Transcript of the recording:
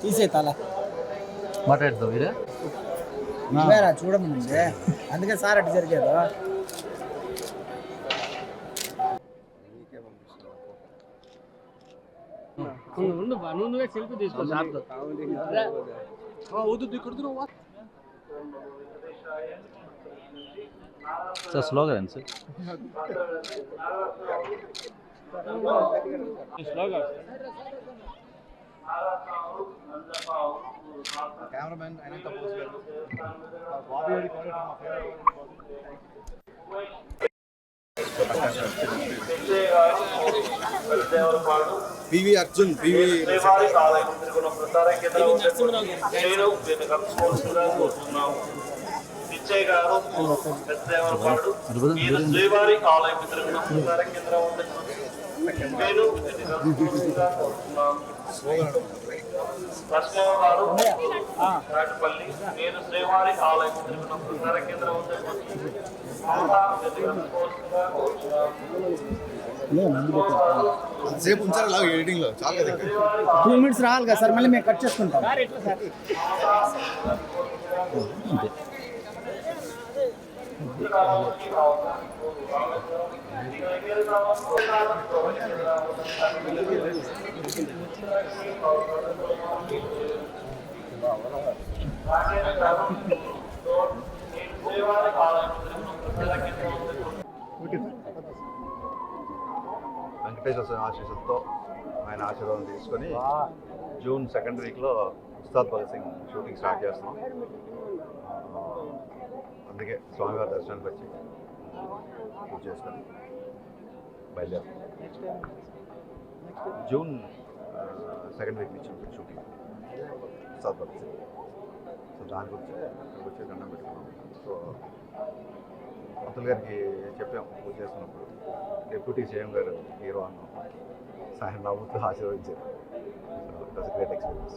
తీసే తల. మాట్లాడుతావు వీరే? నువ్వేరా చూడమంది. అందుకే సార్ అటు జరిగేది. ఉండు నువ్వు నువ్వే సెల్ఫీ తీసుకో సార్తో సార్ స్లోగా రండి సార్ స్లోగా పివి అర్జున్ పివి శ్రీవారి ఆలయం తిరుగున ప్రసార కేంద్రం నేను వెనుకలుసుకోవాల్సిందిగా కోరుతున్నాము పిచ్చయ్య గారు పెద్దదేవరపాడు మీరు శ్రీవారి ఆలయం ప్రసార కేంద్రం నేను నాటుపల్లి నేను శ్రీవారి ఆలయం ప్రసార కేంద్రం సేపు ఉంచారు అలా ఎడిటింగ్లో. చాలా. టూ మినిట్స్ రావాలి కదా సార్ మళ్ళీ మేము కట్ చేసుకుంటాం. వెంకటేశ్వర స్వామి ఆశీస్సులతో ఆయన ఆశీర్వాదం తీసుకొని జూన్ సెకండ్ వీక్లో ఉస్తాద్ భగత్ సింగ్ షూటింగ్ స్టార్ట్ చేస్తున్నాం. అందుకే స్వామివారి దర్శనానికి వచ్చి పూజ చేసుకొని బయలుదేరు. జూన్ సెకండ్ వీక్ నుంచి ఉంటుంది షూటింగ్. ఉస్తాద్ భగత్ సింగ్. సో దాని గురించి ఇక్కడికి వచ్చి దండం పెట్టుకున్నాం. సో పంతులు గారికి చెప్పాం పూజ చేస్తున్నప్పుడు. డిప్యూటీ సీఎం గారు హీరో అన్నాం సాయం నవ్వుతూ ఆశీర్వదించారు. So it was great experience